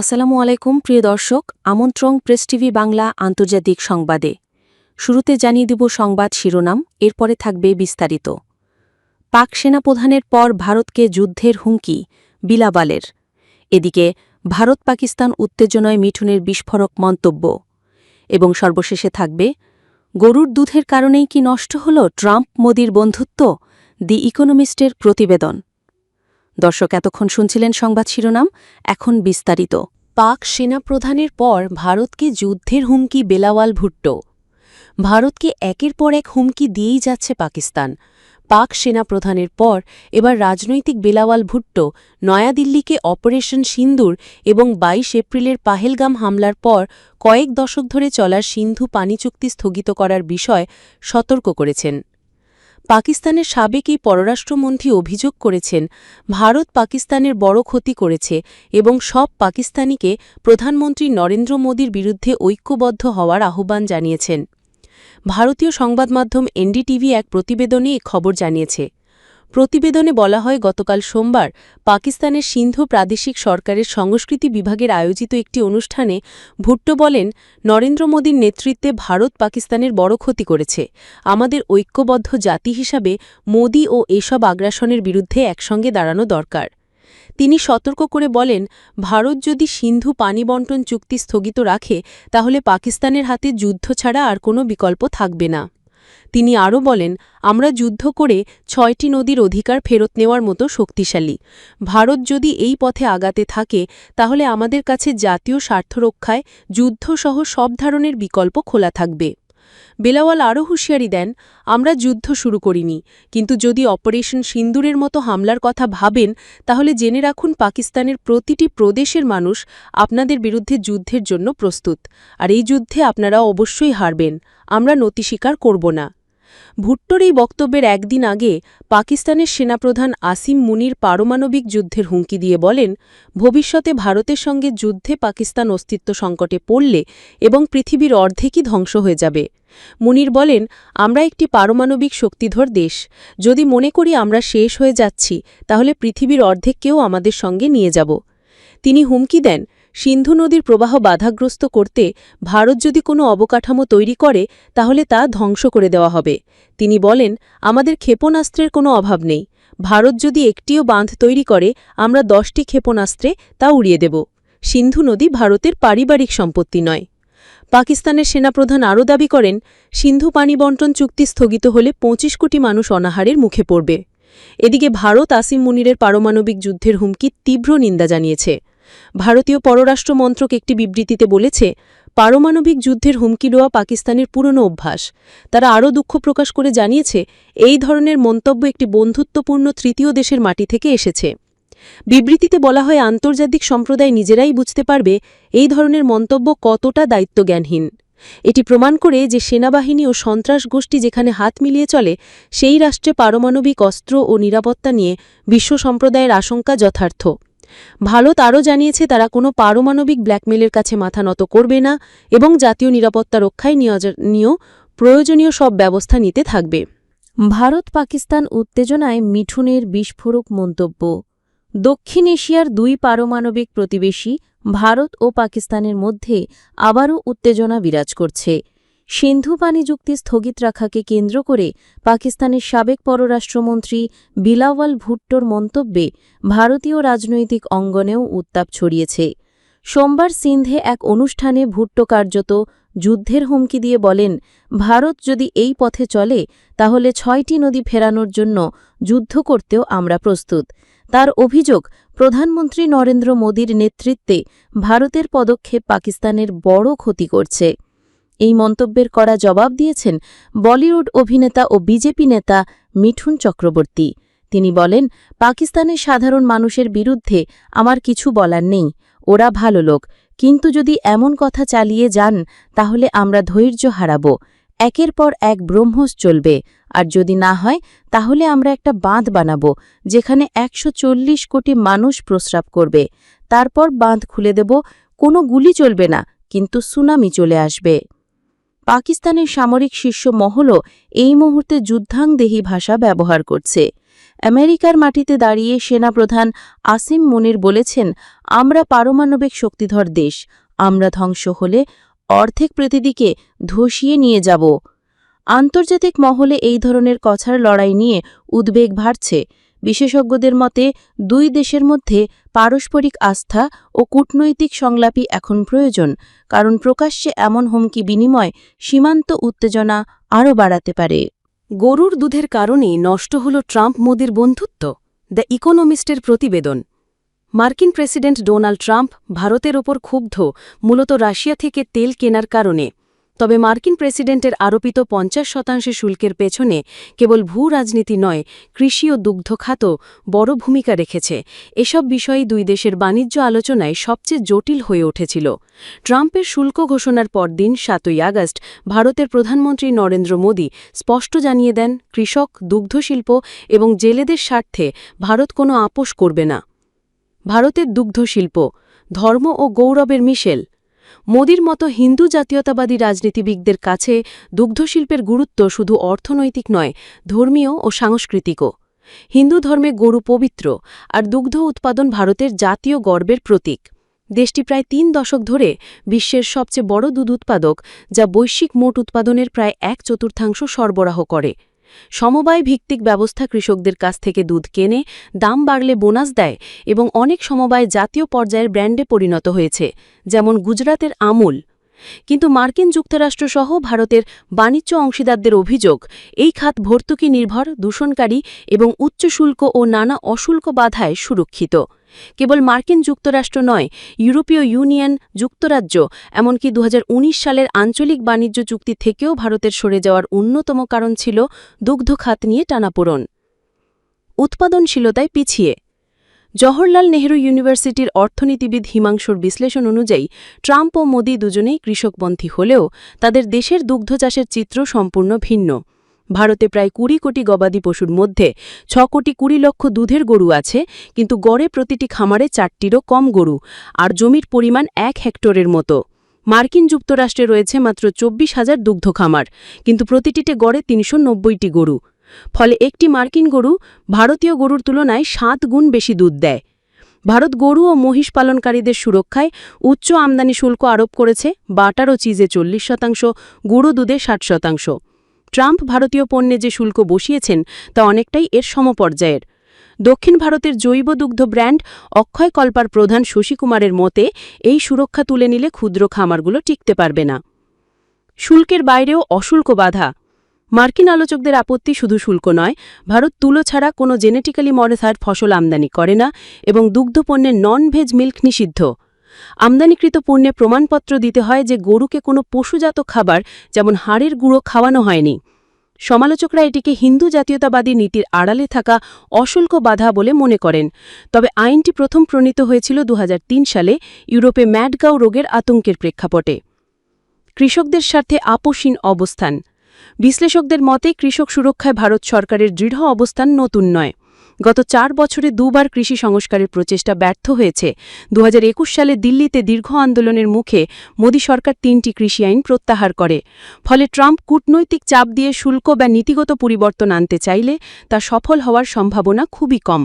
আসসালামু আলাইকুম, প্রিয় দর্শক। আমন্ত্রণ প্রেস টিভি বাংলা আন্তর্জাতিক সংবাদে। শুরুতে জানিয়ে দিব সংবাদ শিরোনাম, এরপরে থাকবে বিস্তারিত। পাক সেনাপ্রধানের পর ভারতকে যুদ্ধের হুমকি, বিলাবালের। এদিকে ভারত পাকিস্তান উত্তেজনায় মিঠুনের বিস্ফোরক মন্তব্য। এবং সর্বশেষে থাকবে, গরুর দুধের কারণেই কি নষ্ট হল ট্রাম্প মোদির বন্ধুত্ব? দি ইকোনমিস্টের প্রতিবেদন। দর্শক, এতক্ষণ শুনছিলেন সংবাদ শিরোনাম, এখন বিস্তারিত। পাক সেনাপ্রধানের পর ভারতকে যুদ্ধের হুমকি, বেলাওয়াল ভুট্টো। ভারতকে একের পর এক হুমকি দিয়েই যাচ্ছে পাকিস্তান। পাক সেনাপ্রধানের পর এবার রাজনৈতিক বেলাওয়াল ভুট্টো নয়াদিল্লিকে অপারেশন সিন্দুর এবং ২২ এপ্রিলের পাহেলগাম হামলার পর কয়েক দশক ধরে চলার সিন্ধু পানি চুক্তি স্থগিত করার বিষয় সতর্ক করেছেন। পাকিস্তানের সাবেক এই পররাষ্ট্রমন্ত্রী অভিযোগ করেছেন, ভারত পাকিস্তানের বড় ক্ষতি করেছে এবং সব পাকিস্তানিকে প্রধানমন্ত্রী নরেন্দ্র মোদীর বিরুদ্ধে ঐক্যবদ্ধ হওয়ার আহ্বান জানিয়েছেন। ভারতীয় সংবাদমাধ্যম এনডিটিভি এক প্রতিবেদনে এ খবর জানিয়েছে। প্রতিবেদনে বলা হয়, গতকাল সোমবার পাকিস্তানের সিন্ধু প্রাদেশিক সরকারের সংস্কৃতি বিভাগের আয়োজিত একটি অনুষ্ঠানে ভুট্টো বলেন, নরেন্দ্র মোদীর নেতৃত্বে ভারত পাকিস্তানের বড় ক্ষতি করেছে। আমাদের ঐক্যবদ্ধ জাতি হিসাবে মোদী ও এসব আগ্রাসনের বিরুদ্ধে একসঙ্গে দাঁড়ানো দরকার। তিনি সতর্ক করে বলেন, ভারত যদি সিন্ধু পানি বন্টন চুক্তি স্থগিত রাখে, তাহলে পাকিস্তানের হাতে যুদ্ধ ছাড়া আর কোনো বিকল্প থাকবে না। তিনি আরও বলেন, আমরা যুদ্ধ করে ছয়টি নদীর অধিকার ফেরত নেওয়ার মতো শক্তিশালী। ভারত যদি এই পথে আগাতে থাকে, তাহলে আমাদের কাছে জাতীয় স্বার্থ রক্ষায় যুদ্ধসহ সব ধরনের বিকল্প খোলা থাকবে। বেলাওয়াল আরও হুঁশিয়ারি দেন, আমরা যুদ্ধ শুরু করিনি, কিন্তু যদি অপারেশন সিন্দুরের মতো হামলার কথা ভাবেন, তাহলে জেনে রাখুন পাকিস্তানের প্রতিটি প্রদেশের মানুষ আপনাদের বিরুদ্ধে যুদ্ধের জন্য প্রস্তুত, আর এই যুদ্ধে আপনারা অবশ্যই হারবেন, আমরা নতি স্বীকার করব না। ভুট্টোর এই বক্তব্যের একদিন আগে পাকিস্তানের সেনাপ্রধান আসিম মুনির পারমাণবিক যুদ্ধের হুমকি দিয়ে বলেন, ভবিষ্যতে ভারতের সঙ্গে যুদ্ধে পাকিস্তান অস্তিত্ব সংকটে পড়লে এবং পৃথিবীর অর্ধেকই ধ্বংস হয়ে যাবে। মুনির বলেন, আমরা একটি পারমাণবিক শক্তিধর দেশ। যদি মনে করি আমরা শেষ হয়ে যাচ্ছি, তাহলে পৃথিবীর অর্ধেককেও আমাদের সঙ্গে নিয়ে যাব। তিনি হুমকি দেন সিন্ধু নদীর প্রবাহ বাধাগ্রস্ত করতে ভারত যদি কোনো অবকাঠামো তৈরি করে, তাহলে তা ধ্বংস করে দেওয়া হবে। তিনি বলেন, আমাদের ক্ষেপণাস্ত্রের কোনো অভাব নেই। ভারত যদি একটিও বাঁধ তৈরি করে, আমরা দশটি ক্ষেপণাস্ত্রে তা উড়িয়ে দেব। সিন্ধু নদী ভারতের পারিবারিক সম্পত্তি নয়। পাকিস্তানের সেনাপ্রধান আরও দাবি করেন, সিন্ধু পানি বন্টন চুক্তি স্থগিত হলে ২৫ কোটি মানুষ অনাহারের মুখে পড়বে। এদিকে ভারত আসিম মুনিরের পারমাণবিক যুদ্ধের হুমকি তীব্র নিন্দা জানিয়েছে। ভারতীয় পররাষ্ট্র মন্ত্রক একটি বিবৃতিতে বলেছে, পারমাণবিক যুদ্ধের হুমকি দেওয়া পাকিস্তানের পুরনো অভ্যাস। তারা আরও দুঃখ প্রকাশ করে জানিয়েছে, এই ধরনের মন্তব্য একটি বন্ধুত্বপূর্ণ তৃতীয় দেশের মাটি থেকে এসেছে। বিবৃতিতে বলা হয়, আন্তর্জাতিক সম্প্রদায় নিজেরাই বুঝতে পারবে এই ধরনের মন্তব্য কতটা দায়িত্বজ্ঞানহীন। এটি প্রমাণ করে যে সেনাবাহিনী ও সন্ত্রাস গোষ্ঠী যেখানে হাত মিলিয়ে চলে, সেই রাষ্ট্রে পারমাণবিক অস্ত্র ও নিরাপত্তা নিয়ে বিশ্ব সম্প্রদায়ের আশঙ্কা যথার্থ। ভারত আরও জানিয়েছে, তারা কোনো পারমাণবিক ব্ল্যাকমেলের কাছে মাথা নত করবে না এবং জাতীয় নিরাপত্তা রক্ষায় নিয় প্রয়োজনীয় সব ব্যবস্থা নিতে থাকবে। ভারত পাকিস্তান উত্তেজনায় মিঠুনের বিস্ফোরক মন্তব্য। দক্ষিণ এশিয়ার দুই পারমাণবিক প্রতিবেশী ভারত ও পাকিস্তানের মধ্যে আবারও উত্তেজনা বিরাজ করছে। সিন্ধু পানি চুক্তি স্থগিত রাখাকে কেন্দ্র করে পাকিস্তানের সাবেক পররাষ্ট্রমন্ত্রী বিলাওয়াল ভুট্টোর মন্তব্যে ভারতীয় রাজনৈতিক অঙ্গনেও উত্তাপ ছড়িয়েছে। সোমবার সিন্ধে এক অনুষ্ঠানে ভুট্টো কার্যত যুদ্ধের হুমকি দিয়ে বলেন, ভারত যদি এই পথে চলে, তাহলে ছয়টি নদী ফেরানোর জন্য যুদ্ধ করতেও আমরা প্রস্তুত। তার অভিযোগ, প্রধানমন্ত্রী নরেন্দ্র মোদীর নেতৃত্বে ভারতের পদক্ষেপ পাকিস্তানের বড় ক্ষতি করছে। এই মন্তব্যের করা জবাব দিয়েছেন বলিউড অভিনেতা ও বিজেপি নেতা মিঠুন চক্রবর্তী। তিনি বলেন, পাকিস্তানের সাধারণ মানুষের বিরুদ্ধে আমার কিছু বলার নেই। ওরা ভালো লোক। কিন্তু যদি এমন কথা চালিয়ে যান, তাহলে আমরা ধৈর্য হারাব। একের পর এক ব্রহ্মস চলবে। আর যদি না হয়, তাহলে আমরা একটা বাঁধ বানাব, যেখানে একশো চল্লিশ কোটি মানুষ প্রস্রাব করবে। তারপর বাঁধ খুলে দেব। কোনো গুলি চলবে না, কিন্তু সুনামি চলে আসবে। পাকিস্তানের সামরিক শীর্ষ মহলও এই মুহূর্তে যুদ্ধাংদেহী ভাষা ব্যবহার করছে। আমেরিকার মাটিতে দাঁড়িয়ে সেনাপ্রধান আসিম মুনির বলেছেন, আমরা পারমাণবিক শক্তিধর দেশ। আমরা ধ্বংস হলে অর্ধেক প্রতিদিকে ধসিয়ে নিয়ে যাব। আন্তর্জাতিক মহলে এই ধরনের কথার লড়াই নিয়ে উদ্বেগ বাড়ছে। বিশেষজ্ঞদের মতে, দুই দেশের মধ্যে পারস্পরিক আস্থা ও কূটনৈতিক সংলাপই এখন প্রয়োজন, কারণ প্রকাশ্যে এমন হুমকি বিনিময় সীমান্ত উত্তেজনা আরও বাড়াতে পারে। গরুর দুধের কারণেই নষ্ট হল ট্রাম্প মোদির বন্ধুত্ব। দ্য ইকোনমিস্টের প্রতিবেদন। মার্কিন প্রেসিডেন্ট ডোনাল্ড ট্রাম্প ভারতের ওপর ক্ষুব্ধ, মূলত রাশিয়া থেকে তেল কেনার কারণে। তবে মার্কিন প্রেসিডেন্টের আরোপিত পঞ্চাশ শতাংশে শুল্কের পেছনে কেবল ভূ রাজনীতি নয়, কৃষি ও দুগ্ধ খাত বড় ভূমিকা রেখেছে। এসব বিষয়ে দুই দেশের বাণিজ্য আলোচনায় সবচেয়ে জটিল হয়ে উঠেছিল। ট্রাম্পের শুল্ক ঘোষণার পরদিন সাতই আগস্ট ভারতের প্রধানমন্ত্রী নরেন্দ্র মোদী স্পষ্ট জানিয়ে দেন, কৃষক, দুগ্ধশিল্প এবং জেলেদের স্বার্থে ভারত কোনো আপোষ করবে না। ভারতের দুগ্ধশিল্প, ধর্ম ও গৌরবের মিশেল মোদির মতো হিন্দু জাতীয়তাবাদী রাজনীতিবিদদের কাছে দুগ্ধশিল্পের গুরুত্ব শুধু অর্থনৈতিক নয়, ধর্মীয় ও সাংস্কৃতিকও। হিন্দু ধর্মে গরু পবিত্র আর দুগ্ধ উৎপাদন ভারতের জাতীয় গর্বের প্রতীক। দেশটি প্রায় তিন দশক ধরে বিশ্বের সবচেয়ে বড় দুধ উৎপাদক, যা বৈশ্বিক মোট উৎপাদনের প্রায় এক চতুর্থাংশ সরবরাহ করে। সমবায় ভিত্তিক ব্যবস্থা কৃষকদের কাছ থেকে দুধ কেনে দাম বাড়লে বোনাস দেয় এবং অনেক সমবায় জাতীয় পর্যায়ের ব্র্যান্ডে পরিণত হয়েছে, যেমন গুজরাতের আমুল। কিন্তু মার্কিন যুক্তরাষ্ট্রসহ ভারতের বাণিজ্য অংশীদারদের অভিযোগ, এই খাত ভর্তুকি নির্ভর, দূষণকারী এবং উচ্চ শুল্ক ও নানা অশুল্ক বাধায় সুরক্ষিত। কেবল মার্কিন যুক্তরাষ্ট্র নয়, ইউরোপীয় ইউনিয়ন, যুক্তরাজ্য, এমনকি দু হাজার উনিশ সালের আঞ্চলিক বাণিজ্য চুক্তি থেকেও ভারতের সরে যাওয়ার অন্যতম কারণ ছিল দুগ্ধ খাত নিয়ে টানাপোড়ন। উৎপাদনশীলতায় পিছিয়ে। জওহরলাল নেহরু ইউনিভার্সিটির অর্থনীতিবিদ হিমাংশুর বিশ্লেষণ অনুযায়ী, ট্রাম্প ও মোদি দুজনেই কৃষকপন্থী হলেও তাদের দেশের দুগ্ধ চাষের চিত্র সম্পূর্ণ ভিন্ন। ভারতে প্রায় কুড়ি কোটি গবাদি পশুর মধ্যে ছ কোটি কুড়ি লক্ষ দুধের গরু আছে, কিন্তু গড়ে প্রতিটি খামারে চারটিরও কম গরু, আর জমির পরিমাণ এক হেক্টরের মতো। মার্কিন যুক্তরাষ্ট্রে রয়েছে মাত্র চব্বিশ হাজার দুগ্ধ খামার, কিন্তু প্রতিটিতে গড়ে তিনশো গরু। ফলে একটি মার্কিন গরু ভারতীয় গরুর তুলনায় সাত গুণ বেশি দুধ দেয়। ভারত গরু ও মহিষ পালনকারীদের সুরক্ষায় উচ্চ আমদানি শুল্ক আরোপ করেছে, বাটার ও চিজে চল্লিশ শতাংশ, গুঁড়ো দুধে ষাট শতাংশ। ট্রাম্প ভারতীয় পণ্যে যে শুল্ক বসিয়েছেন, তা অনেকটাই এর সমপর্যায়ের। দক্ষিণ ভারতের জৈব দুগ্ধ ব্র্যান্ড অক্ষয় কল্পার প্রধান শশী কুমারের মতে, এই সুরক্ষা তুলে নিলে ক্ষুদ্র খামারগুলো টিকতে পারবে না। শুল্কের বাইরেও অশুল্ক বাধা। মার্কিন আলোচকদের আপত্তি শুধু শুল্ক নয়, ভারত তুলো ছাড়া কোনো জেনেটিক্যালি মডিফাইড ফসল আমদানি করে না এবং দুগ্ধ দুগ্ধপণ্যের নন ভেজ মিল্ক নিষিদ্ধ। আমদানিকৃত পণ্যে প্রমাণপত্র দিতে হয় যে গরুকে কোনো পশুজাত খাবার, যেমন হাড়ের গুঁড়ো, খাওয়ানো হয়নি। সমালোচকরা এটিকে হিন্দু জাতীয়তাবাদী নীতির আড়ালে থাকা অশুল্ক বাধা বলে মনে করেন। তবে আইনটি প্রথম প্রণীত হয়েছিল দু হাজার তিন সালে ইউরোপে ম্যাডগাও রোগের আতঙ্কের প্রেক্ষাপটে। কৃষকদের স্বার্থে আপোষহীন অবস্থান। বিশ্লেষকদের মতে, কৃষক সুরক্ষায় ভারত সরকারের দৃঢ় অবস্থান নতুন নয়। গত চার বছরে দুবার কৃষি সংস্কারের প্রচেষ্টা ব্যর্থ হয়েছে। দু হাজার একুশ সালে দিল্লিতে দীর্ঘ আন্দোলনের মুখে মোদী সরকার তিনটি কৃষি আইন প্রত্যাহার করে। ফলে ট্রাম্প কূটনৈতিক চাপ দিয়ে শুল্ক বা নীতিগত পরিবর্তন আনতে চাইলে তা সফল হওয়ার সম্ভাবনা খুবই কম।